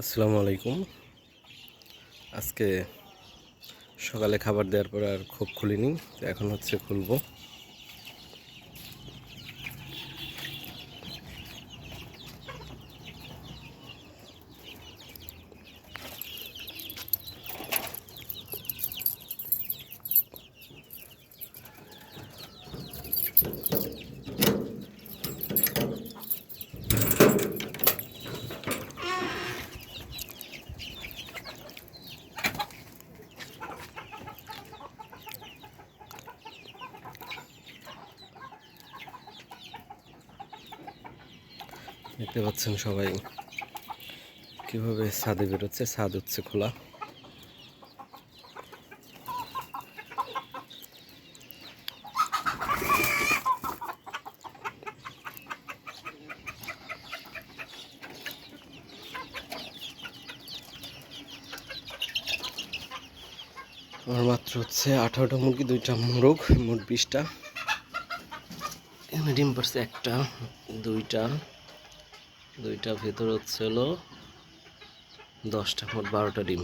আসসালামু আলাইকুম। আজকে সকালে খাবার দেওয়ার পর আর খুব খুলিনি এখন হচ্ছে খুলবো। দেখতে পাচ্ছেন সবাই কীভাবে ছাদে বেরোচ্ছে। ছাদ হচ্ছে খোলা। আমার মাত্র হচ্ছে আঠারোটা মুরগি, দুইটা মোরগ, মোট বিশটা। ডিম পারছে একটা, দুইটা। দুইটা ভেতর হচ্ছে হলো দশটা মোট বারোটা ডিম।